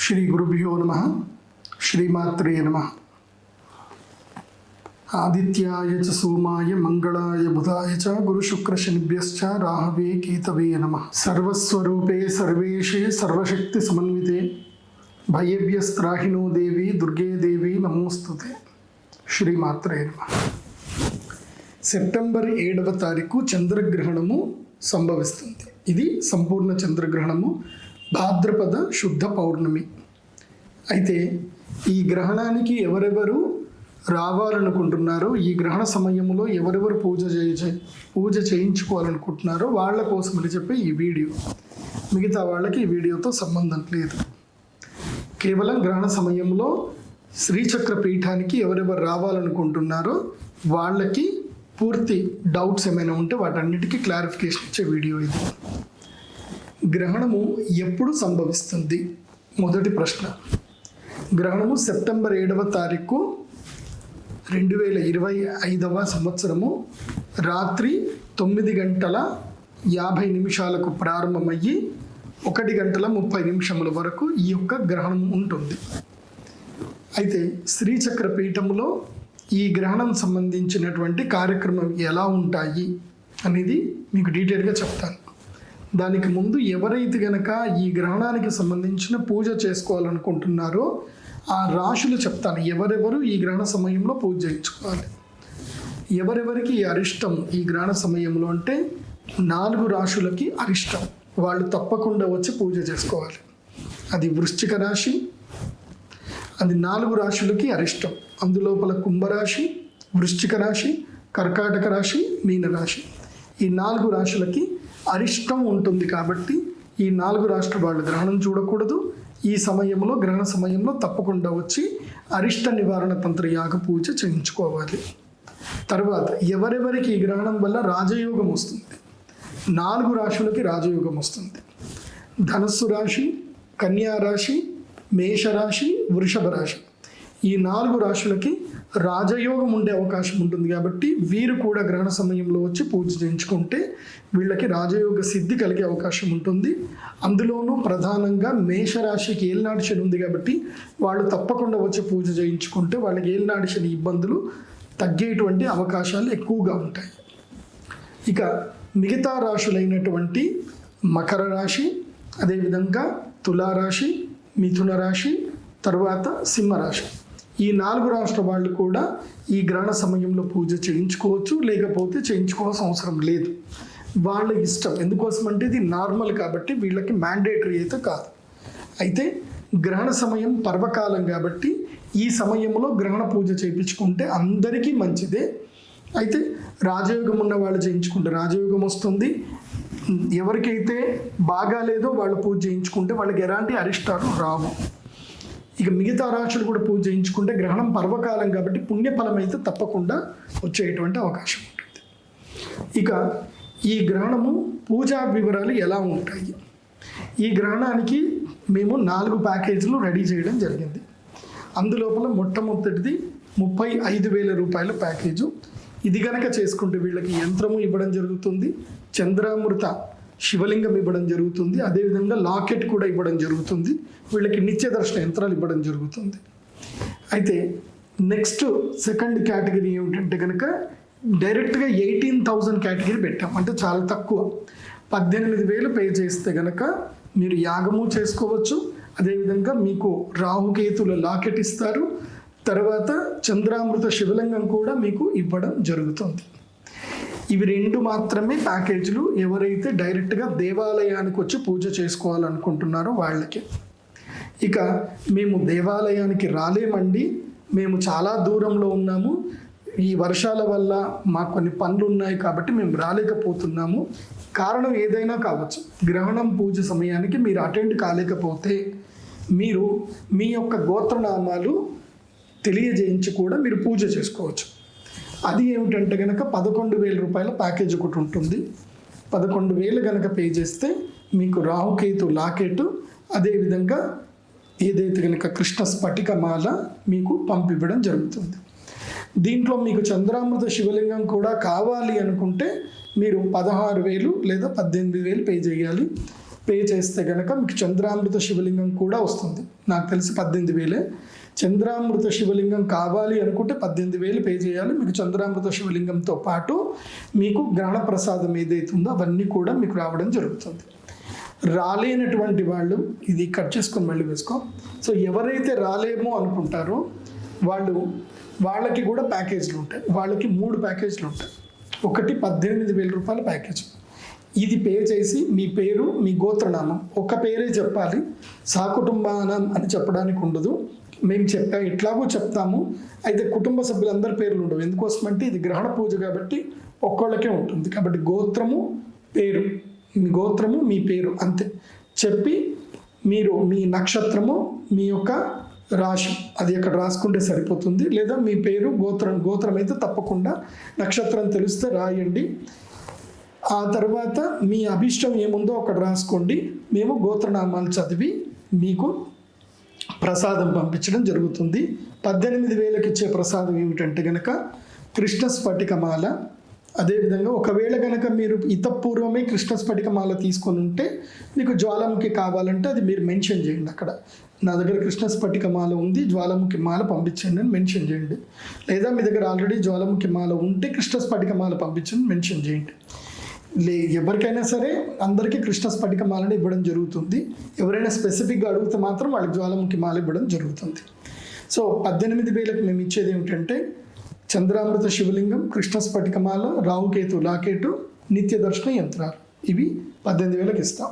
శ్రీ గురుభ్యో నమ శ్రీమాత్రే నమ ఆదిత్యాయ చ సోమాయ మంగళాయ బుధాయ చ గురుశుక్రశనిభ్యశ్చ రాహవే కేతవే నమ సర్వస్వరూపే సర్వేషే సర్వశక్తి సమన్వితే భయేభ్యస్త్రాహినో దేవి దుర్గే దేవి నమోస్తుతే శ్రీమాత్రే నమ సెప్టెంబర్ ఏడవ తారీఖు చంద్రగ్రహణము సంభవిస్తుంది ఇది సంపూర్ణ చంద్రగ్రహణము భాద్రపద శుద్ధ పౌర్ణమి. అయితే ఈ గ్రహణానికి ఎవరెవరు రావాలనుకుంటున్నారో ఈ గ్రహణ సమయంలో ఎవరెవరు పూజ చేయ పూజ చేయించుకోవాలనుకుంటున్నారో వాళ్ళ కోసం అని చెప్పి ఈ వీడియో. మిగతా వాళ్ళకి ఈ వీడియోతో సంబంధం లేదు. కేవలం గ్రహణ సమయంలో శ్రీచక్ర పీఠానికి ఎవరెవరు రావాలనుకుంటున్నారో వాళ్ళకి పూర్తి డౌట్స్ ఏమైనా ఉంటే వాటన్నిటికీ క్లారిఫికేషన్ ఇచ్చే వీడియో ఇది. గ్రహణము ఎప్పుడు సంభవిస్తుంది? మొదటి ప్రశ్న. గ్రహణము సెప్టెంబర్ ఏడవ తారీఖు రెండు వేల ఇరవై ఐదవ సంవత్సరము రాత్రి తొమ్మిది గంటల యాభై నిమిషాలకు ప్రారంభమయ్యి ఒకటి గంటల ముప్పై నిమిషముల వరకు ఈ యొక్క గ్రహణం ఉంటుంది. అయితే శ్రీచక్ర పీఠములో ఈ గ్రహణం సంబంధించినటువంటి కార్యక్రమం ఎలా ఉంటాయి అనేది మీకు డీటెయిల్గా చెప్తాను. దానికి ముందు ఎవరైతే గనక ఈ గ్రహణానికి సంబంధించిన పూజ చేసుకోవాలనుకుంటున్నారో ఆ రాశులు చెప్తాను. ఎవరెవరు ఈ గ్రహణ సమయంలో పూజ చేయించుకోవాలి? ఎవరెవరికి ఈ అరిష్టం ఈ గ్రహణ సమయంలో అంటే నాలుగు రాశులకి అరిష్టం. వాళ్ళు తప్పకుండా వచ్చి పూజ చేసుకోవాలి. అది వృశ్చిక రాశి అది నాలుగు రాశులకి అరిష్టం. అందులోపల కుంభరాశి వృశ్చిక రాశి కర్కాటక రాశి మీనరాశి. ఈ నాలుగు రాశులకి అరిష్టం ఉంటుంది కాబట్టి ఈ నాలుగు రాష్ట్ర వాళ్ళు గ్రహణం చూడకూడదు. ఈ సమయంలో గ్రహణ సమయంలో తప్పకుండా వచ్చి అరిష్ట నివారణ తంత్ర యాగ పూజ చేయించుకోవాలి. తర్వాత ఎవరెవరికి ఈ గ్రహణం వల్ల రాజయోగం వస్తుంది? నాలుగు రాశులకి రాజయోగం వస్తుంది. ధనస్సు రాశి కన్యా రాశి మేషరాశి వృషభ రాశి. ఈ నాలుగు రాశులకి రాజయోగం ఉండే అవకాశం ఉంటుంది కాబట్టి వీరు కూడా గ్రహణ సమయంలో వచ్చి పూజ చేయించుకుంటే వీళ్ళకి రాజయోగ సిద్ధి కలిగే అవకాశం ఉంటుంది. అందులోనూ ప్రధానంగా మేషరాశికి ఏలినాడు శని ఉంది కాబట్టి వాళ్ళు తప్పకుండా వచ్చి పూజ చేయించుకుంటే వాళ్ళకి ఏలినాడు శని ఇబ్బందులు తగ్గేటువంటి అవకాశాలు ఎక్కువగా ఉంటాయి. ఇక మిగతా రాశులైనటువంటి మకర రాశి అదేవిధంగా తులారాశి మిథున రాశి తరువాత సింహరాశి. ఈ నాలుగు రాష్ట్ర వాళ్ళు కూడా ఈ గ్రహణ సమయంలో పూజ చేయించుకోవచ్చు లేకపోతే చేయించుకోవాల్సిన అవసరం లేదు. వాళ్ళ ఇష్టం. ఎందుకోసం అంటే ఇది నార్మల్ కాబట్టి వీళ్ళకి మ్యాండేటరీ అయితే కాదు. అయితే గ్రహణ సమయం పర్వకాలం కాబట్టి ఈ సమయంలో గ్రహణ పూజ చేయించుకుంటే అందరికీ మంచిదే. అయితే రాజయోగం ఉన్న వాళ్ళు చేయించుకుంటే రాజయోగం వస్తుంది. ఎవరికైతే బాగాలేదో వాళ్ళు పూజ చేయించుకుంటే వాళ్ళకి ఎలాంటి అరిష్టాలు రావు. ఇక మిగతా రాశులు కూడా పూజ చేయించుకుంటే గ్రహణం పర్వకాలం కాబట్టి పుణ్యఫలం అయితే తప్పకుండా వచ్చేటువంటి అవకాశం ఉంటుంది. ఇక ఈ గ్రహణము పూజా వివరాలు ఎలా ఉంటాయి? ఈ గ్రహణానికి మేము నాలుగు ప్యాకేజీలు రెడీ చేయడం జరిగింది. అందులోపల మొట్టమొదటిది ముప్పై ఐదు వేల రూపాయల ప్యాకేజు. ఇది గనక చేసుకుంటే వీళ్ళకి యంత్రము ఇవ్వడం జరుగుతుంది. చంద్రామృత శివలింగం ఇవ్వడం జరుగుతుంది. అదేవిధంగా లాకెట్ కూడా ఇవ్వడం జరుగుతుంది. వీళ్ళకి నిత్య దర్శన యంత్రాలు ఇవ్వడం జరుగుతుంది. అయితే నెక్స్ట్ సెకండ్ కేటగిరీ ఏమిటంటే కనుక డైరెక్ట్గా ఎయిటీన్ థౌజండ్ కేటగిరీ పెట్టాం. అంటే చాలా తక్కువ. పద్దెనిమిది వేలు పే చేస్తే కనుక మీరు యాగము చేసుకోవచ్చు. అదేవిధంగా మీకు రాహుకేతుల లాకెట్ ఇస్తారు. తర్వాత చంద్రామృత శివలింగం కూడా మీకు ఇవ్వడం జరుగుతుంది. ఇవి రెండు మాత్రమే ప్యాకేజీలు ఎవరైతే డైరెక్ట్గా దేవాలయానికి వచ్చి పూజ చేసుకోవాలనుకుంటున్నారో వాళ్ళకి. ఇక మేము దేవాలయానికి రాలేమండి. మేము చాలా దూరంలో ఉన్నాము. ఈ వర్షాల వల్ల మాకు కొన్ని పనులు ఉన్నాయి కాబట్టి మేము రాలేకపోతున్నాము. కారణం ఏదైనా కావచ్చు. గ్రహణం పూజ సమయానికి మీరు అటెండ్ కాలేకపోతే మీరు మీ యొక్క గోత్రనామాలు తెలియజేయించి కూడా మీరు పూజ చేసుకోవచ్చు. అది ఏమిటంటే కనుక పదకొండు వేల రూపాయల ప్యాకేజ్ ఒకటి ఉంటుంది. పదకొండు వేలు కనుక పే చేస్తే మీకు రాహుకేతు లాకెట్ అదేవిధంగా ఏదైతే కనుక కృష్ణ స్ఫటిక మాల మీకు పంపివ్వడం జరుగుతుంది. దీంట్లో మీకు చంద్రామృత శివలింగం కూడా కావాలి అనుకుంటే మీరు పదహారు వేలు లేదా పద్దెనిమిది వేలు పే చేయాలి. పే చేస్తే కనుక మీకు చంద్రామృత శివలింగం కూడా వస్తుంది. నాకు తెలిసి పద్దెనిమిది వేలే. చంద్రామృత శివలింగం కావాలి అనుకుంటే పద్దెనిమిది వేలు పే చేయాలి. మీకు చంద్రామృత శివలింగంతో పాటు మీకు గ్రహణ ప్రసాదం ఏదైతే ఉందో అవన్నీ కూడా మీకు రావడం జరుగుతుంది. రాలేనటువంటి వాళ్ళు ఇది కట్ చేసుకొని మళ్ళీ వేసుకో. సో ఎవరైతే రాలేమో అనుకుంటారో వాళ్ళు వాళ్ళకి కూడా ప్యాకేజీలు ఉంటాయి. వాళ్ళకి మూడు ప్యాకేజీలు ఉంటాయి. ఒకటి పద్దెనిమిది వేల రూపాయల ప్యాకేజ్. ఇది పే చేసి మీ పేరు మీ గోత్రనామం. ఒక పేరే చెప్పాలి. సాకుటుంబానం అని చెప్పడానికి ఉండదు. మేము చెప్పా ఎట్లాగో చెప్తాము. అయితే కుటుంబ సభ్యులందరి పేర్లు ఉండవు. ఎందుకోసమంటే ఇది గ్రహణ పూజ కాబట్టి ఒక్కళ్ళకే ఉంటుంది. కాబట్టి గోత్రము పేరు. మీ గోత్రము మీ పేరు అంతే. చెప్పి మీరు మీ నక్షత్రము మీ యొక్క రాశి. అది అక్కడ రాసుకుంటే సరిపోతుంది. లేదా మీ పేరు గోత్రం గోత్రం అయితే తప్పకుండా నక్షత్రం తెలిస్తే రాయండి. ఆ తర్వాత మీ అభిష్టం ఏముందో అక్కడ రాసుకోండి. మేము గోత్రనామాలు చదివి మీకు ప్రసాదం పంపించడం జరుగుతుంది. పద్దెనిమిది వేలకు ఇచ్చే ప్రసాదం ఏమిటంటే గనక కృష్ణ స్ఫటికమాల అదేవిధంగా ఒకవేళ కనుక మీరు ఇతపూర్వమే కృష్ణ స్ఫటికమాల తీసుకొని ఉంటే మీకు జ్వాలాముఖి కావాలంటే అది మీరు మెన్షన్ చేయండి అక్కడ. నా దగ్గర కృష్ణ స్ఫటికమాల ఉంది జ్వాలాముఖి మాల పంపించండి అని మెన్షన్ చేయండి. లేదా మీ దగ్గర ఆల్రెడీ జ్వాలాముఖి మాల ఉంటే కృష్ణ స్ఫటికమాల పంపించండి మెన్షన్ చేయండి. లే ఎవరికైనా సరే అందరికీ కృష్ణ స్ఫటిక మాలని ఇవ్వడం జరుగుతుంది. ఎవరైనా స్పెసిఫిక్గా అడిగితే మాత్రం వాళ్ళకి జ్వాలాముఖి మాల ఇవ్వడం జరుగుతుంది. సో పద్దెనిమిది వేలకు మేము ఇచ్చేది ఏమిటంటే చంద్రామృత శివలింగం కృష్ణ స్ఫటికమాల రావుకేతు లాకేటు నిత్య దర్శన యంత్రాలు. ఇవి పద్దెనిమిది వేలకు ఇస్తాం.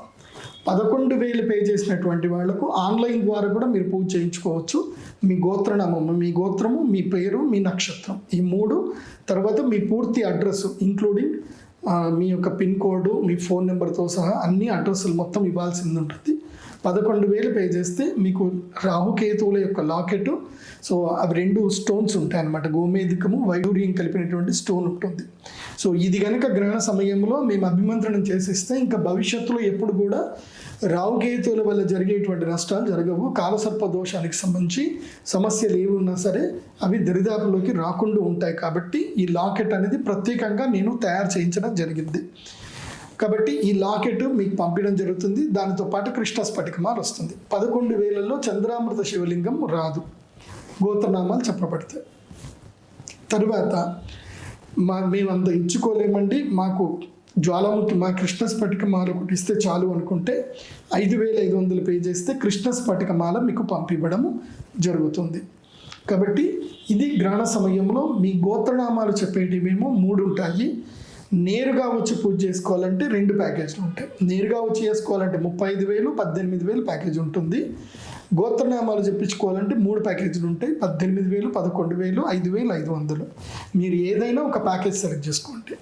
పదకొండు వేలు పే చేసినటువంటి వాళ్ళకు ఆన్లైన్ ద్వారా కూడా మీరు పూజ చేయించుకోవచ్చు. మీ గోత్రనామము మీ గోత్రము మీ పేరు మీ నక్షత్రం. ఈ మూడు తర్వాత మీ పూర్తి అడ్రస్ ఇంక్లూడింగ్ మీ యొక్క పిన్ కోడ్ మీ ఫోన్ నెంబర్తో సహా అన్ని అడ్రస్లు మొత్తం ఇవ్వాల్సింది ఉంటుంది. పదకొండు వేలు పే చేస్తే మీకు రాహుకేతువుల యొక్క లాకెట్ సో అవి రెండు స్టోన్స్ ఉంటాయి అన్నమాట. గోమేధికము వైడూర్యం కలిపినటువంటి స్టోన్ ఉంటుంది. సో ఇది కనుక గ్రహణ సమయంలో మేము అభిమంత్రణం చేసేస్తే ఇంకా భవిష్యత్తులో ఎప్పుడు కూడా రావుకేతువుల వల్ల జరిగేటువంటి నష్టాలు జరగవు. కాలసర్ప దోషానికి సంబంధించి సమస్యలు ఏవి ఉన్నా సరే అవి దరిదాపులోకి రాకుండా ఉంటాయి. కాబట్టి ఈ లాకెట్ అనేది ప్రత్యేకంగా నేను తయారు చేయించడం జరిగింది. కాబట్టి ఈ లాకెట్ మీకు పంపించడం జరుగుతుంది. దానితో పాటు కృష్ణ స్ఫటికమాల వస్తుంది. పదకొండు వేలలో చంద్రామృత శివలింగం రాదు. గోత్రనామాలు చెప్పబడతాయి. తరువాత మా మేము అంత ఇచ్చుకోలేమండి. మాకు జ్వాలాముఖి మా కృష్ణ స్ఫటికమాల ఒకటి ఇస్తే చాలు అనుకుంటే ఐదు వేల ఐదు వందలు పే చేస్తే కృష్ణ స్ఫటికమాల మీకు పంపివ్వడము జరుగుతుంది. కాబట్టి ఇది గ్రహణ సమయంలో మీ గోత్రనామాలు చెప్పేటివేమో మూడు ఉంటాయి నేరుగా వచ్చి పూజ చేసుకోవాలంటే రెండు ప్యాకేజీలు ఉంటాయి. నేరుగా వచ్చి చేసుకోవాలంటే ముప్పై ఐదు వేలు పద్దెనిమిది వేలు ప్యాకేజ్ ఉంటుంది. గోత్రనామాలు చెప్పించుకోవాలంటే మూడు ప్యాకేజీలు ఉంటాయి. పద్దెనిమిది వేలు పదకొండు వేలు ఐదు వేలు ఐదు వందలు. మీరు ఏదైనా ఒక ప్యాకేజ్ సెలెక్ట్ చేసుకోండి.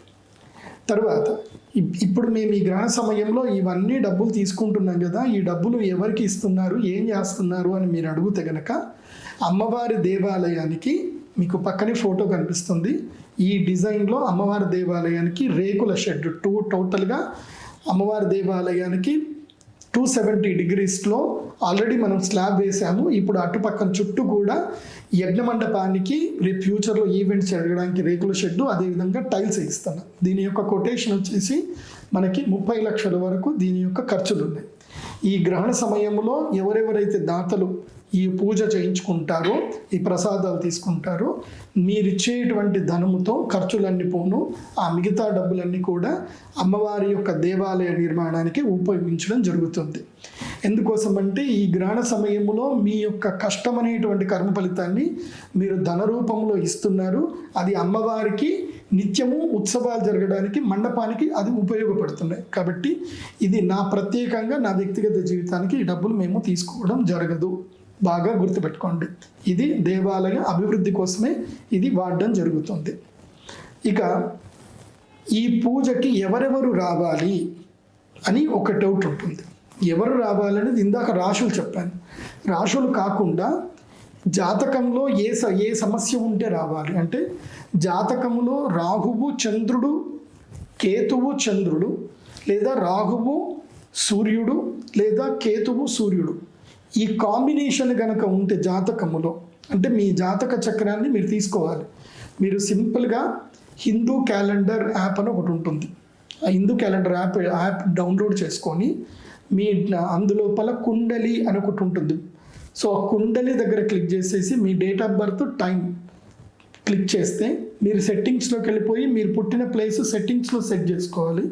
తర్వాత ఇప్పుడు మేము ఈ గ్రహణ సమయంలో ఇవన్నీ డబ్బులు తీసుకుంటున్నాం కదా ఈ డబ్బులు ఎవరికి ఇస్తున్నారు ఏం చేస్తున్నారు అని మీరు అడిగితే గనక అమ్మవారి దేవాలయానికి మీకు పక్కనే ఫోటో కనిపిస్తుంది. ఈ డిజైన్లో అమ్మవారి దేవాలయానికి రేకుల షెడ్ టూ టోటల్గా అమ్మవారి దేవాలయానికి టూ సెవెంటీ డిగ్రీస్లో ఆల్రెడీ మనం స్లాబ్ వేసాము. ఇప్పుడు అటుపక్కన చుట్టూ కూడా యజ్ఞమండపానికి రేపు ఫ్యూచర్లో ఈవెంట్స్ జరగడానికి రేకుల షెడ్డు అదేవిధంగా టైల్స్ వేయిస్తాను దీని యొక్క కొటేషన్ వచ్చేసి మనకి ముప్పై లక్షల వరకు దీని యొక్క ఖర్చులు ఉన్నాయి. ఈ గ్రహణ సమయంలో ఎవరెవరైతే దాతలు ఈ పూజ చేయించుకుంటారో ఈ ప్రసాదాలు తీసుకుంటారో. మీరిచ్చేటువంటి ధనముతో ఖర్చులన్నీ పోను ఆ మిగతా డబ్బులన్నీ కూడా అమ్మవారి యొక్క దేవాలయ నిర్మాణానికి ఉపయోగించడం జరుగుతుంది. ఎందుకోసం అంటే ఈ గ్రహణ సమయంలో మీ యొక్క కష్టం అనేటువంటి కర్మ ఫలితాన్ని మీరు ధన రూపంలో ఇస్తున్నారు. అది అమ్మవారికి నిత్యము ఉత్సవాలు జరగడానికి మండపానికి అది ఉపయోగపడుతున్నాయి. కాబట్టి ఇది నా ప్రత్యేకంగా నా వ్యక్తిగత జీవితానికి ఈ డబ్బులు మేము తీసుకోవడం జరగదు. బాగా గుర్తుపెట్టుకోండి. ఇది దేవాలయ అభివృద్ధి కోసమే ఇది వాడడం జరుగుతుంది. ఇక ఈ పూజకి ఎవరెవరు రావాలి అని ఒక డౌట్ ఉంటుంది. ఎవరు రావాలనేది ఇందాక రాశులు చెప్పాను. రాశులు కాకుండా జాతకంలో ఏ స ఏ సమస్య ఉంటే రావాలి. అంటే జాతకంలో రాహువు చంద్రుడు కేతువు చంద్రుడు లేదా రాహువు సూర్యుడు లేదా కేతువు సూర్యుడు. ఈ కాంబినేషన్ కనుక ఉంటే జాతకములో అంటే మీ జాతక చక్రాన్ని మీరు తీసుకోవాలి. మీరు సింపుల్గా హిందూ క్యాలెండర్ యాప్ అని ఒకటి ఉంటుంది. ఆ Hindu calendar app app download చేసుకొని మీ అందులోపల కుండలి అని ఒకటి ఉంటుంది. సో ఆ కుండలి దగ్గర క్లిక్ చేసేసి మీ date of birth time click చేస్తే మీరు సెట్టింగ్స్లోకి వెళ్ళిపోయి మీరు పుట్టిన ప్లేస్ సెట్టింగ్స్లో సెట్ చేసుకోవాలి.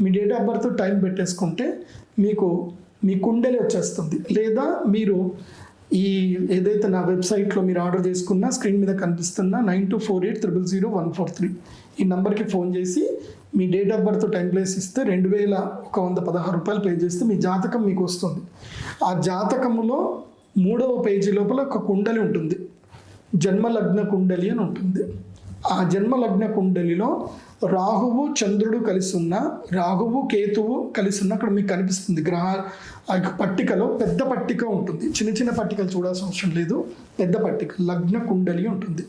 మీ డేట్ ఆఫ్ బర్త్ టైం పెట్టేసుకుంటే మీకు మీ కుండలి వచ్చేస్తుంది. లేదా మీరు ఈ ఏదైతే నా వెబ్సైట్లో మీరు ఆర్డర్ చేసుకున్న స్క్రీన్ మీద కనిపిస్తున్న nine two four eight triple zero one four three ఈ నెంబర్కి ఫోన్ చేసి మీ date of birth time place ఇస్తే రెండు వేల ఒక వంద పదహారు రూపాయలు పే చేస్తే మీ జాతకం మీకు వస్తుంది. ఆ జాతకంలో మూడవ పేజీ లోపల ఒక కుండలి ఉంటుంది. జన్మలగ్న కుండలి అని ఉంటుంది. ఆ జన్మలగ్న కుండలిలో రాహువు చంద్రుడు కలిసి ఉన్న రాహువు కేతువు కలిసి ఉన్న అక్కడ మీకు కనిపిస్తుంది గ్రహ ఆ యొక్క పట్టికలో పెద్ద పట్టిక ఉంటుంది. చిన్న చిన్న పట్టికలు చూడాల్సిన అవసరం లేదు. పెద్ద పట్టిక లగ్న కుండలి ఉంటుంది.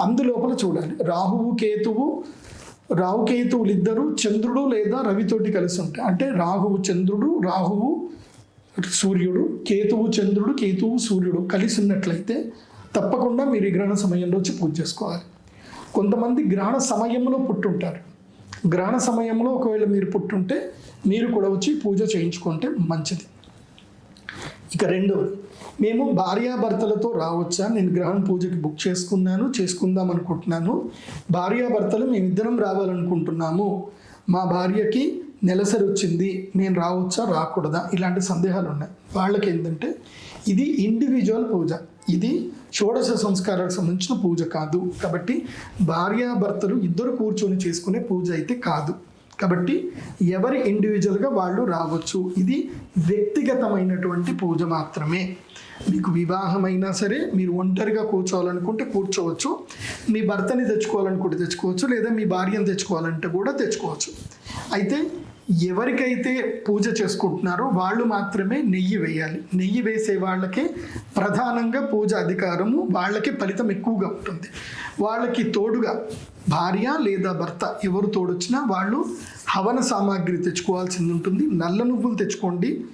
అందులోపల చూడాలి. రాహువు కేతువు రాహుకేతువులు ఇద్దరు చంద్రుడు లేదా రవితోటి కలిసి ఉంటాయి అంటే రాహువు చంద్రుడు రాహువు సూర్యుడు కేతువు చంద్రుడు కేతువు సూర్యుడు కలిసి ఉన్నట్లయితే తప్పకుండా మీరు ఈ గ్రహణ సమయంలో వచ్చి పూజ చేసుకోవాలి. కొంతమంది గ్రహణ సమయంలో పుట్టుంటారు. గ్రహణ సమయంలో ఒకవేళ మీరు పుట్టుంటే మీరు కూడా వచ్చి పూజ చేయించుకుంటే మంచిది. ఇక రెండవది మేము భార్యాభర్తలతో రావచ్చా? నేను గ్రహణ పూజకి బుక్ చేసుకున్నాను చేసుకుందాం అనుకుంటున్నాను. భార్యాభర్తలు మేమిద్దరం రావాలనుకుంటున్నాము. మా భార్యకి నెలసరి వచ్చింది నేను రావచ్చా రాకూడదా? ఇలాంటి సందేహాలు ఉన్నాయి. వాళ్ళకి ఏంటంటే ఇది ఇండివిజువల్ పూజ. ఇది షోడశ సంస్కారాలకు సంబంధించిన పూజ కాదు. కాబట్టి భార్యాభర్తలు ఇద్దరు కూర్చొని చేసుకునే పూజ అయితే కాదు. కాబట్టి ఎవరి ఇండివిజువల్గా వాళ్ళు రావచ్చు. ఇది వ్యక్తిగతమైనటువంటి పూజ మాత్రమే. మీకు వివాహమైనా సరే మీరు ఒంటరిగా కూర్చోవాలనుకుంటే కూర్చోవచ్చు. మీ భర్తని తెచ్చుకోవాలనుకుంటే తెచ్చుకోవచ్చు. లేదా మీ భార్యను తెచ్చుకోవాలంటే కూడా తెచ్చుకోవచ్చు. అయితే ఎవరికైతే పూజ చేసుకుంటున్నారో వాళ్ళు మాత్రమే నెయ్యి వేయాలి. నెయ్యి వేసే వాళ్ళకే ప్రధానంగా పూజ అధికారము వాళ్ళకి ఫలితం ఎక్కువగా ఉంటుంది. వాళ్ళకి తోడుగా భార్య లేదా భర్త ఎవరు తోడొచ్చినా వాళ్ళు హవన సామాగ్రి తెచ్చుకోవాల్సింది ఉంటుంది. నల్ల నువ్వులు తెచ్చుకోండి.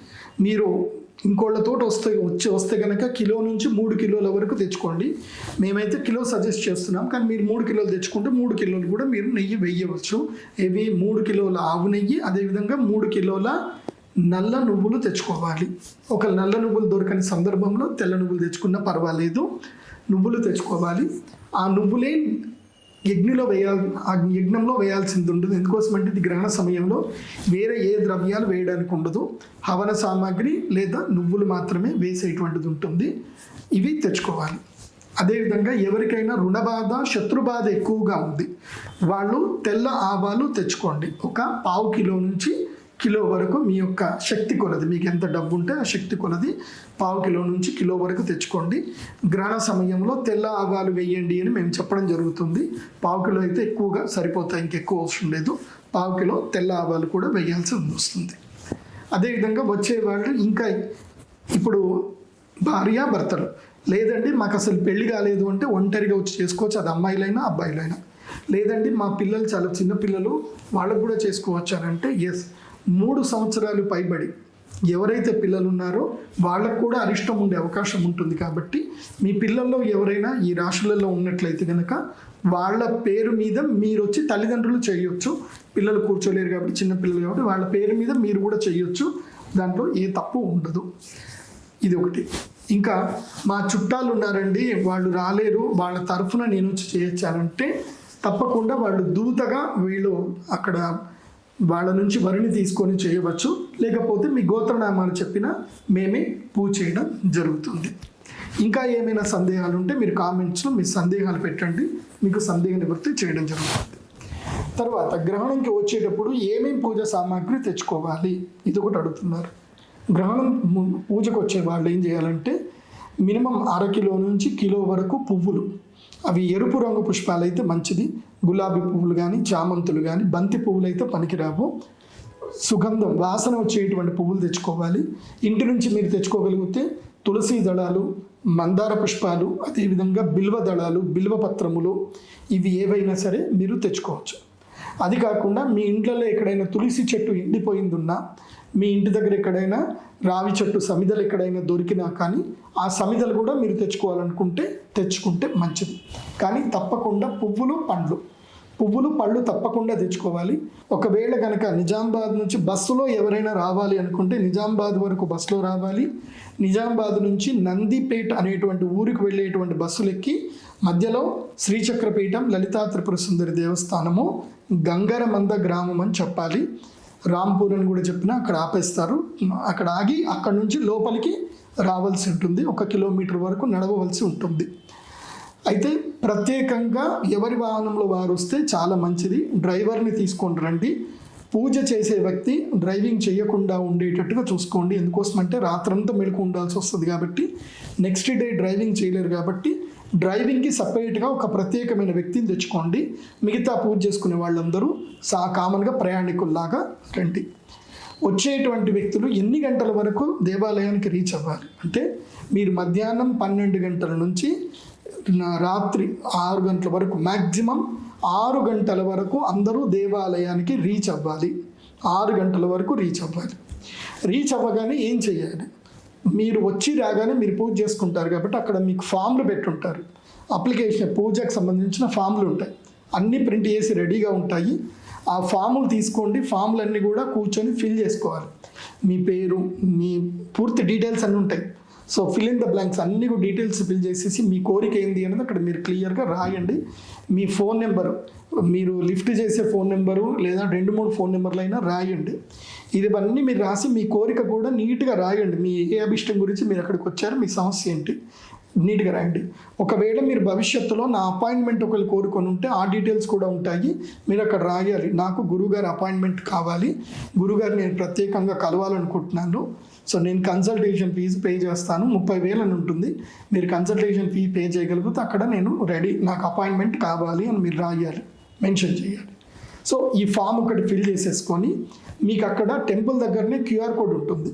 మీరు ఇంకోళ్ళతో వస్తే వచ్చి వస్తే కనుక కిలో నుంచి మూడు కిలోల వరకు తెచ్చుకోండి. మేమైతే కిలో సజెస్ట్ చేస్తున్నాం కానీ మీరు మూడు కిలోలు తెచ్చుకుంటే మూడు కిలోలు కూడా మీరు నెయ్యి వేయవచ్చు. ఇవి మూడు కిలోల ఆవు నెయ్యి అదేవిధంగా మూడు కిలోల నల్ల నువ్వులు తెచ్చుకోవాలి. ఒక నల్ల నువ్వులు దొరకని సందర్భంలో తెల్ల నువ్వులు తెచ్చుకున్నా పర్వాలేదు. నువ్వులు తెచ్చుకోవాలి. ఆ నువ్వులే యజ్ఞలో వేయాల్ ఆ యజ్ఞంలో వేయాల్సింది ఉండదు ఎందుకోసమంటే ఇది గ్రహణ సమయంలో వేరే ఏ ద్రవ్యాలు వేయడానికి ఉండదు. హవన సామాగ్రి లేదా నువ్వులు మాత్రమే వేసేటువంటిది ఉంటుంది. ఇవి తెచ్చుకోవాలి. అదేవిధంగా ఎవరికైనా రుణబాధ శత్రుబాధ ఎక్కువగా ఉంది. వాళ్ళు తెల్ల ఆవాలు తెచ్చుకోండి. ఒక పావు కిలో నుంచి కిలో వరకు మీ యొక్క శక్తి కొలది. మీకు ఎంత డబ్బు ఉంటే ఆ శక్తి కొలది. పావు కిలో నుంచి కిలో వరకు తెచ్చుకోండి. గ్రహణ సమయంలో తెల్ల ఆవాలు వేయండి అని మేము చెప్పడం జరుగుతుంది. పావు కిలో అయితే ఎక్కువగా సరిపోతాయి. ఇంకెక్కువ అవసరం లేదు. పావు కిలో తెల్ల ఆవాలు కూడా వేయాల్సి వస్తుంది. అదేవిధంగా వచ్చే వాళ్ళు ఇంకా ఇప్పుడు భార్య భర్తలు లేదండి మాకు అసలు పెళ్ళి కాలేదు అంటే ఒంటరిగా వచ్చి చేసుకోవచ్చు. అది అమ్మాయిలైనా అబ్బాయిలైనా. లేదండి మా పిల్లలు చాలా చిన్న పిల్లలు. వాళ్ళకు కూడా చేసుకోవచ్చు అని అంటే ఎస్ మూడు సంవత్సరాలు పైబడి ఎవరైతే పిల్లలు ఉన్నారో వాళ్ళకు కూడా అరిష్టం ఉండే అవకాశం ఉంటుంది కాబట్టి మీ పిల్లల్లో ఎవరైనా ఈ రాశులలో ఉన్నట్లయితే కనుక వాళ్ళ పేరు మీద మీరు వచ్చి తల్లిదండ్రులు చేయొచ్చు. పిల్లలు కూర్చోలేరు కాబట్టి చిన్న పిల్లలు కాబట్టి వాళ్ళ పేరు మీద మీరు కూడా చేయొచ్చు. దాంట్లో ఏ తప్పు ఉండదు. ఇది ఒకటి. ఇంకా మా చుట్టాలు ఉన్నారండి వాళ్ళు రాలేరు వాళ్ళ తరఫున నేను వచ్చి చేయొచ్చానంటే తప్పకుండా వాళ్ళు దూతగా వీళ్ళు అక్కడ వాళ్ళ నుంచి వరిని తీసుకొని చేయవచ్చు. లేకపోతే మీ గోత్రనామాలు చెప్పినా మేమే పూజ చేయడం జరుగుతుంది. ఇంకా ఏమైనా సందేహాలు ఉంటే మీరు కామెంట్స్లో మీ సందేహాలు పెట్టండి. మీకు సందేహ నివృత్తి చేయడం జరుగుతుంది. తర్వాత గ్రహణంకి వచ్చేటప్పుడు ఏమేం పూజ సామాగ్రి తెచ్చుకోవాలి? ఇది ఒకటి అడుగుతున్నారు. గ్రహణం పూజకు వచ్చే వాళ్ళు ఏం చేయాలంటే మినిమం అర కిలో నుంచి కిలో వరకు పువ్వులు. అవి ఎరుపు రంగు పుష్పాలు అయితే మంచిది. గులాబీ పువ్వులు కానీ చామంతులు కానీ బంతి పువ్వులు అయితే పనికిరావు. సుగంధం వాసన వచ్చేటువంటి పువ్వులు తెచ్చుకోవాలి. ఇంటి నుంచి మీరు తెచ్చుకోగలిగితే తులసి దళాలు మందార పుష్పాలు అదేవిధంగా బిల్వ దళాలు బిల్వ పత్రములు ఇవి ఏవైనా సరే మీరు తెచ్చుకోవచ్చు. అది కాకుండా మీ ఇంట్లో ఎక్కడైనా తులసి చెట్టు ఎండిపోయింది ఉన్నా మీ ఇంటి దగ్గర ఎక్కడైనా రావి చెట్టు సమిదలు ఎక్కడైనా దొరికినా కానీ ఆ సమిదలు కూడా మీరు తెచ్చుకోవాలనుకుంటే తెచ్చుకుంటే మంచిది. కానీ తప్పకుండా పువ్వులు పండ్లు. పువ్వులు పళ్ళు తప్పకుండా తెచ్చుకోవాలి. ఒకవేళ కనుక నిజామాబాద్ నుంచి బస్సులో ఎవరైనా రావాలి అనుకుంటే నిజామాబాద్ వరకు బస్సులో రావాలి. నిజామాబాద్ నుంచి నందిపేట అనేటువంటి ఊరికి వెళ్ళేటువంటి బస్సులు ఎక్కి మధ్యలో శ్రీచక్రపీఠం లలితా త్రిపుర సుందరి దేవస్థానము గంగరమంద గ్రామం అని చెప్పాలి. రాంపూర్ అని కూడా చెప్పిన అక్కడ ఆపేస్తారు. అక్కడ ఆగి అక్కడ నుంచి లోపలికి రావాల్సి ఉంటుంది. ఒక కిలోమీటర్ వరకు నడవవలసి ఉంటుంది. అయితే ప్రత్యేకంగా ఎవరి వాహనంలో వారు వస్తే చాలా మంచిది. డ్రైవర్ని తీసుకొని రండి. పూజ చేసే వ్యక్తి డ్రైవింగ్ చేయకుండా ఉండేటట్టుగా చూసుకోండి. ఎందుకోసం అంటే రాత్రంతా మెలకు ఉండాల్సి వస్తుంది కాబట్టి నెక్స్ట్ డే డ్రైవింగ్ చేయలేరు కాబట్టి డ్రైవింగ్కి సపరేట్గా ఒక ప్రత్యేకమైన వ్యక్తిని తెచ్చుకోండి. మిగతా పూజ చేసుకునే వాళ్ళందరూ సా కామన్గా ప్రయాణికుల్లాగా రండి. వచ్చేటువంటి వ్యక్తులు ఎన్ని గంటల వరకు దేవాలయానికి రీచ్ అవ్వాలి? అంటే మీరు మధ్యాహ్నం పన్నెండు గంటల నుంచి రాత్రి ఆరు గంటల వరకు మ్యాక్సిమం ఆరు గంటల వరకు అందరూ దేవాలయానికి రీచ్ అవ్వాలి. ఆరు గంటల వరకు రీచ్ అవ్వాలి. రీచ్ అవ్వగానే ఏం చేయాలి? మీరు వచ్చి రాగానే మీరు పూజ చేసుకుంటారు కాబట్టి అక్కడ మీకు ఫామ్లు పెట్టుంటారు. అప్లికేషన్ పూజకు సంబంధించిన ఫామ్లు ఉంటాయి. అన్నీ ప్రింట్ చేసి రెడీగా ఉంటాయి. ఆ ఫాములు తీసుకోండి. ఫామ్లన్నీ కూడా కూర్చొని ఫిల్ చేసుకోవాలి. మీ పేరు మీ పూర్తి డీటెయిల్స్ అన్నీ ఉంటాయి. So fill in the blanks అన్ని కూడా డీటెయిల్స్ ఫిల్ చేసేసి మీ కోరిక ఏంది అనేది అక్కడ మీరు క్లియర్గా రాయండి. మీ ఫోన్ నెంబరు మీరు లిఫ్ట్ చేసే ఫోన్ నెంబరు లేదా రెండు మూడు ఫోన్ నెంబర్లు అయినా రాయండి. ఇవన్నీ మీరు రాసి మీ కోరిక కూడా నీట్గా రాయండి. మీ ఏ అభిష్టం గురించి మీరు అక్కడికి వచ్చారు మీ సమస్య ఏంటి నీట్గా రాయండి. ఒకవేళ మీరు భవిష్యత్తులో నా అపాయింట్మెంట్ ఒకరు కోరుకొని ఉంటే ఆ డీటెయిల్స్ కూడా ఉంటాయి. మీరు అక్కడ రాయాలి. నాకు గురువుగారి అపాయింట్మెంట్ కావాలి. గురుగారు నేను ప్రత్యేకంగా కలవాలనుకుంటున్నాను. సో నేను కన్సల్టేషన్ ఫీజు పే చేస్తాను. ముప్పై వేలు అని ఉంటుంది. మీరు కన్సల్టేషన్ ఫీ పే చేయగలిగితే అక్కడ నేను రెడీ నాకు అపాయింట్మెంట్ కావాలి అని మీరు రాయాలి. మెన్షన్ చేయాలి. సో ఈ ఫామ్ ఒకటి ఫిల్ చేసేసుకొని మీకు అక్కడ టెంపుల్ దగ్గరనే క్యూఆర్ కోడ్ ఉంటుంది.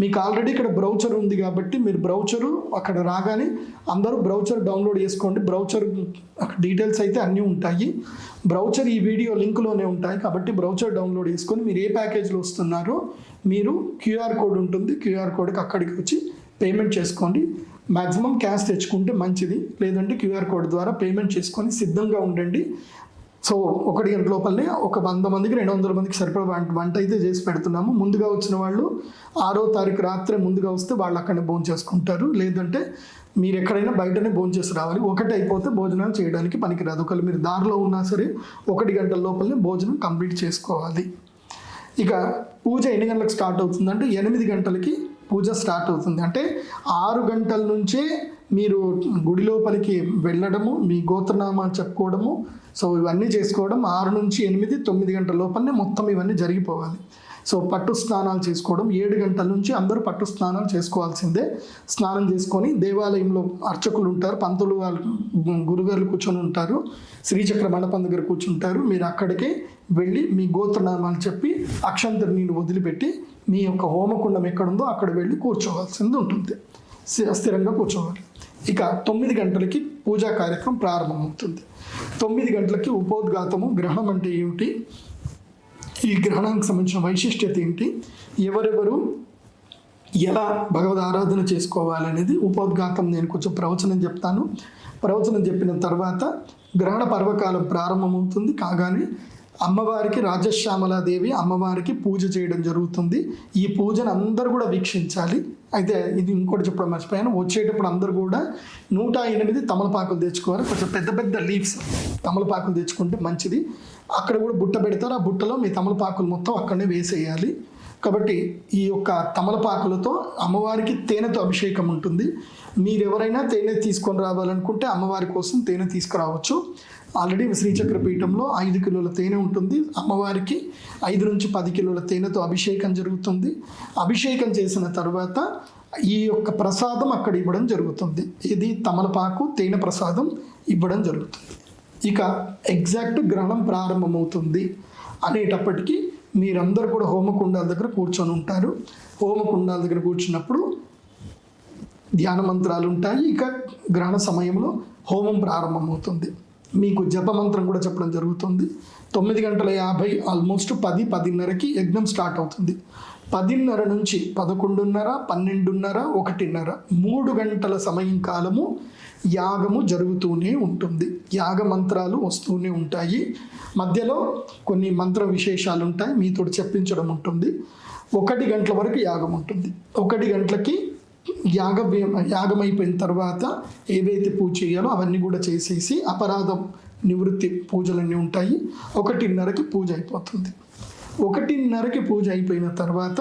మీకు ఆల్రెడీ ఇక్కడ బ్రౌచర్ ఉంది కాబట్టి మీరు బ్రౌచరు అక్కడ రాగానే అందరూ బ్రౌచర్ డౌన్లోడ్ చేసుకోండి. బ్రౌచర్ డీటెయిల్స్ అయితే అన్నీ ఉంటాయి. బ్రౌచర్ ఈ వీడియో లింక్లోనే ఉంటాయి కాబట్టి బ్రౌచర్ డౌన్లోడ్ చేసుకొని మీరు ఏ ప్యాకేజ్లో వస్తున్నారో మీరు క్యూఆర్ కోడ్ ఉంటుంది. క్యూఆర్ కోడ్కి అక్కడికి వచ్చి పేమెంట్ చేసుకోండి. మ్యాక్సిమం క్యాష్ తెచ్చుకుంటే మంచిది. లేదంటే క్యూఆర్ కోడ్ ద్వారా పేమెంట్ చేసుకొని సిద్ధంగా ఉండండి. సో ఒకటి గంట లోపలనే ఒక వంద మందికి రెండు వందల మందికి సరిపడ వంట వంట అయితే చేసి పెడుతున్నాము. ముందుగా వచ్చిన వాళ్ళు ఆరో తారీఖు రాత్రే ముందుగా వస్తే వాళ్ళు అక్కడనే భోజనం చేసుకుంటారు. లేదంటే మీరు ఎక్కడైనా బయటనే భోజనం చేసి రావాలి. ఒకటి అయిపోతే భోజనాలు చేయడానికి పనికిరాదు. ఒకవేళ మీరు దారిలో ఉన్నా సరే ఒకటి గంటల లోపలనే భోజనం కంప్లీట్ చేసుకోవాలి. ఇక పూజ ఎన్ని గంటలకు స్టార్ట్ అవుతుందంటే ఎనిమిది గంటలకి పూజ స్టార్ట్ అవుతుంది. అంటే ఆరు గంటల నుంచే మీరు గుడి లోపలికి వెళ్ళడము మీ గోత్రనామాలు చెప్పుకోవడము సో ఇవన్నీ చేసుకోవడం ఆరు నుంచి ఎనిమిది తొమ్మిది గంటల లోపలనే మొత్తం ఇవన్నీ జరిగిపోవాలి. సో పట్టు స్నానాలు చేసుకోవడం ఏడు గంటల నుంచి అందరూ పట్టు స్నానాలు చేసుకోవాల్సిందే. స్నానం చేసుకొని దేవాలయంలో అర్చకులు ఉంటారు పంతులు వాళ్ళు గురుగారు కూర్చొని ఉంటారు శ్రీచక్ర మండపం దగ్గర కూర్చుంటారు. మీరు అక్కడికే వెళ్ళి మీ గోత్రనామాలు చెప్పి అక్షంతరి నీళ్ళు వదిలిపెట్టి మీ యొక్క హోమకుండం ఎక్కడుందో అక్కడ వెళ్ళి కూర్చోవాల్సింది ఉంటుంది. స్థిరంగా కూర్చోవాలి. ఇక తొమ్మిది గంటలకి పూజా కార్యక్రమం ప్రారంభమవుతుంది. తొమ్మిది గంటలకి ఉపోద్ఘాతము గ్రహణం అంటే ఏమిటి? ఈ గ్రహణానికి సంబంధించిన వైశిష్ట్యత ఏంటి? ఎవరెవరు ఎలా భగవద్ ఆరాధన చేసుకోవాలనేది ఉపోద్ఘాతం నేను కొంచెం ప్రవచనం చెప్తాను. ప్రవచనం చెప్పిన తర్వాత గ్రహణ పర్వకాలం ప్రారంభమవుతుంది. కాగానే అమ్మవారికి రాజశ్యామలాదేవి అమ్మవారికి పూజ చేయడం జరుగుతుంది. ఈ పూజను అందరూ కూడా వీక్షించాలి. అయితే ఇది ఇంకోటి చెప్పడం మర్చిపోయాను. వచ్చేటప్పుడు అందరూ కూడా నూట ఎనిమిది తమలపాకులు తెచ్చుకోవాలి. కొంచెం పెద్ద పెద్ద లీవ్స్ తమలపాకులు తెచ్చుకుంటే మంచిది. అక్కడ కూడా బుట్ట పెడతారు. ఆ బుట్టలో మీ తమలపాకులు మొత్తం అక్కడనే వేసేయాలి. కాబట్టి ఈ యొక్క తమలపాకులతో అమ్మవారికి తేనెతో అభిషేకం ఉంటుంది. మీరు ఎవరైనా తేనె తీసుకొని రావాలనుకుంటే అమ్మవారి కోసం తేనె తీసుకురావచ్చు. ఆల్రెడీ శ్రీచక్ర పీఠంలో ఐదు కిలోల తేనె ఉంటుంది. అమ్మవారికి ఐదు నుంచి పది కిలోల తేనెతో అభిషేకం జరుగుతుంది. అభిషేకం చేసిన తర్వాత ఈ యొక్క ప్రసాదం అక్కడ ఇవ్వడం జరుగుతుంది. ఇది తమలపాకు తేనె ప్రసాదం ఇవ్వడం జరుగుతుంది. ఇక ఎగ్జాక్ట్ గ్రహణం ప్రారంభమవుతుంది. అనేటప్పటికీ మీరందరూ కూడా హోమకుండాల దగ్గర కూర్చొని ఉంటారు. హోమకుండాల దగ్గర కూర్చున్నప్పుడు ధ్యాన మంత్రాలు ఉంటాయి. ఇక గ్రహణ సమయంలో హోమం ప్రారంభమవుతుంది. మీకు జప మంత్రం కూడా చెప్పడం జరుగుతుంది. తొమ్మిది గంటల యాభై ఆల్మోస్ట్ పది పదిన్నరకి యజ్ఞం స్టార్ట్ అవుతుంది. పదిన్నర నుంచి పదకొండున్నర పన్నెండున్నర ఒకటిన్నర మూడు గంటల సమయం కాలము యాగము జరుగుతూనే ఉంటుంది. యాగ మంత్రాలు వస్తూనే ఉంటాయి. మధ్యలో కొన్ని మంత్ర విశేషాలు ఉంటాయి. మీతో చెప్పించడం ఉంటుంది. ఒకటి గంటల వరకు యాగం ఉంటుంది. ఒకటి గంటలకి యాగ యాగం అయిపోయిన తర్వాత ఏవైతే పూజ చేయాలో అవన్నీ కూడా చేసేసి అపరాధం నివృత్తి పూజలన్నీ ఉంటాయి. ఒకటిన్నరకి పూజ అయిపోతుంది. ఒకటిన్నరకి పూజ అయిపోయిన తర్వాత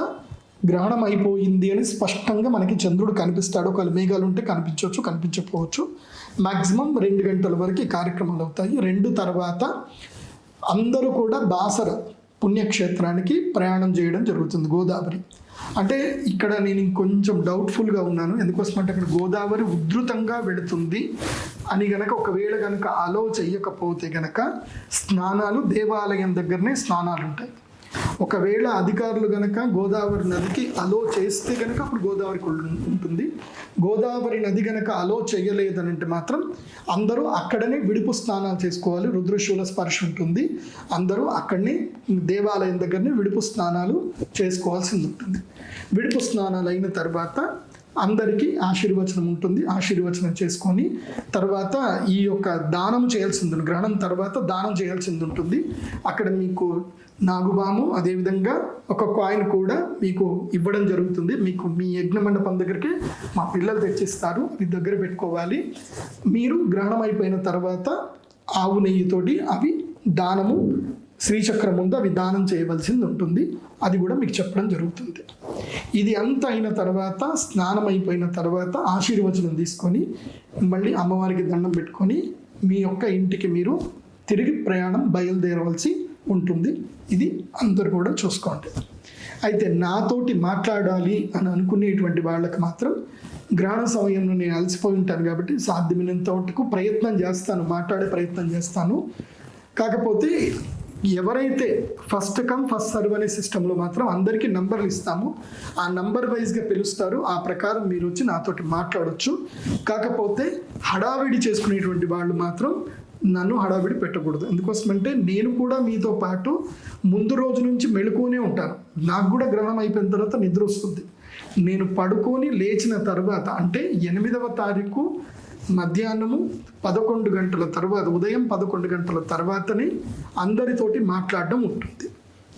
గ్రహణం అయిపోయింది అని స్పష్టంగా మనకి చంద్రుడు కనిపిస్తాడు. ఒకవేళ మేఘాలు ఉంటే కనిపించవచ్చు కనిపించకపోవచ్చు. మ్యాక్సిమం రెండు గంటల వరకు కార్యక్రమాలు అవుతాయి. రెండు తర్వాత అందరూ కూడా బాసర పుణ్యక్షేత్రానికి ప్రయాణం చేయడం జరుగుతుంది గోదావరి. అంటే ఇక్కడ నేను ఇంకొంచెం డౌట్ఫుల్గా ఉన్నాను. ఎందుకోసం అంటే అక్కడ గోదావరి ఉధృతంగా వెళుతుంది అని గనక ఒకవేళ గనక అలో చెయ్యకపోతే గనక స్నానాలు దేవాలయం దగ్గరనే స్నానాలు ఉంటాయి ఒకవేళ అధికారులు గనక గోదావరి నదికి అలో చేస్తే గనక అప్పుడు గోదావరి ఉంటుంది. గోదావరి నది గనక అలో చేయలేదనంటే మాత్రం అందరూ అక్కడనే విడుపు స్నానాలు చేసుకోవాలి. రుద్రశూల స్పర్శ ఉంటుంది. అందరూ అక్కడనే దేవాలయం దగ్గరనే విడుపు స్నానాలు చేసుకోవాల్సింది ఉంటుంది. విడుపు స్నానాలు అయిన తర్వాత అందరికీ ఆశీర్వచనం ఉంటుంది. ఆశీర్వచనం చేసుకొని తర్వాత ఈ యొక్క దానం చేయాల్సింది గ్రహణం తర్వాత దానం చేయాల్సింది ఉంటుంది. అక్కడ మీకు నాగుబాము అదేవిధంగా ఒక కాయిన్ కూడా మీకు ఇవ్వడం జరుగుతుంది. మీకు మీ యజ్ఞ మండపం దగ్గరికి మా పిల్లలు తెచ్చిస్తారు. మీ దగ్గర పెట్టుకోవాలి. మీరు గ్రహణం అయిపోయిన తర్వాత ఆవు నెయ్యితోటి అవి దానము శ్రీచక్రం ముందు అవి దానం చేయవలసింది ఉంటుంది. అది కూడా మీకు చెప్పడం జరుగుతుంది. ఇది అంత అయిన తర్వాత స్నానం అయిపోయిన తర్వాత ఆశీర్వచనం తీసుకొని మళ్ళీ అమ్మవారికి దండం పెట్టుకొని మీ యొక్క ఇంటికి మీరు తిరిగి ప్రయాణం బయలుదేరవలసి ఉంటుంది. ఇది అందరు కూడా చూసుకోండి. అయితే నాతోటి మాట్లాడాలి అని అనుకునేటువంటి వాళ్ళకి మాత్రం గ్రహణ సమయంలో నేను అలసిపోయి ఉంటాను కాబట్టి సాధ్యమైనంత మటుకు ప్రయత్నం చేస్తాను మాట్లాడే ప్రయత్నం చేస్తాను. కాకపోతే ఎవరైతే ఫస్ట్ కమ్ ఫస్ట్ సర్వ్ అనే సిస్టంలో మాత్రం అందరికీ నంబర్లు ఇస్తాము. ఆ నంబర్ వైజ్గా పిలుస్తారు. ఆ ప్రకారం మీరు వచ్చి నాతోటి మాట్లాడొచ్చు. కాకపోతే హడావిడి చేసుకునేటువంటి వాళ్ళు మాత్రం నన్ను హడావిడి పెట్టకూడదు. ఎందుకోసమంటే నేను కూడా మీతో పాటు ముందు రోజు నుంచి మెలుకునే ఉంటాను. నాకు కూడా గ్రహణం అయిపోయిన తర్వాత నిద్ర వస్తుంది. నేను పడుకొని లేచిన తర్వాత అంటే ఎనిమిదవ తారీఖు మధ్యాహ్నము పదకొండు గంటల తర్వాత ఉదయం పదకొండు గంటల తర్వాతనే అందరితోటి మాట్లాడడం ఉంటుంది.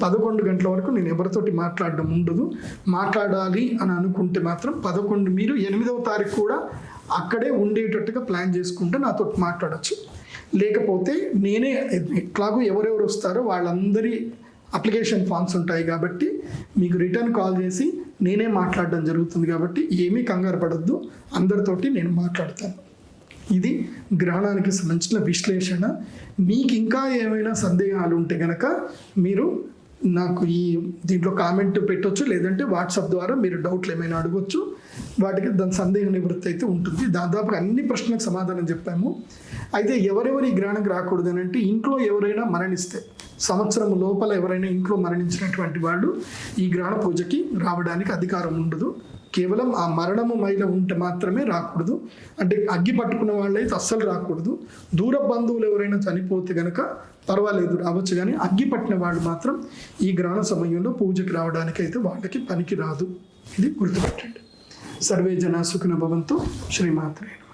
పదకొండు గంటల వరకు నేను ఎవరితోటి మాట్లాడడం ఉండదు. మాట్లాడాలి అని అనుకుంటే మాత్రం పదకొండు మీరు ఎనిమిదవ తారీఖు కూడా అక్కడే ఉండేటట్టుగా ప్లాన్ చేసుకుంటే నాతో మాట్లాడచ్చు. లేకపోతే నేనే ఎట్లాగో ఎవరెవరు వస్తారో వాళ్ళందరి అప్లికేషన్ ఫామ్స్ ఉంటాయి కాబట్టి మీకు రిటర్న్ కాల్ చేసి నేనే మాట్లాడడం జరుగుతుంది కాబట్టి ఏమీ కంగారు పడద్దు. అందరితోటి నేను మాట్లాడతాను. ఇది గ్రహణానికి సంబంధించిన విశ్లేషణ. మీకు ఇంకా ఏమైనా సందేహాలు ఉంటే గనక మీరు నాకు ఈ దీంట్లో కామెంట్ పెట్టొచ్చు లేదంటే వాట్సాప్ ద్వారా మీరు డౌట్లు ఏమైనా అడగవచ్చు వాటికి దాని సందేహ నివృత్తి అయితే ఉంటుంది. దాదాపుగా అన్ని ప్రశ్నలకు సమాధానం చెప్పాము. అయితే ఎవరెవరు ఈ గ్రహణకు రాకూడదు అని అంటే ఇంట్లో ఎవరైనా మరణిస్తే సంవత్సరం లోపల ఎవరైనా ఇంట్లో మరణించినటువంటి వాళ్ళు ఈ గ్రహణ పూజకి రావడానికి అధికారం ఉండదు. కేవలం ఆ మరణము మైల ఉంటే మాత్రమే రాకూడదు. అంటే అగ్గి పట్టుకున్న వాళ్ళైతే అస్సలు రాకూడదు. దూర బంధువులు ఎవరైనా చనిపోతే గనక పర్వాలేదు రావచ్చు. కానీ అగ్గి పట్టిన వాళ్ళు మాత్రం ఈ గ్రహణ సమయంలో పూజకి రావడానికి అయితే వాళ్ళకి పనికి రాదు. ఇది గుర్తుపెట్టండి. సర్వే జనా సుఖిన భవంతో. శ్రీమాత్రేణ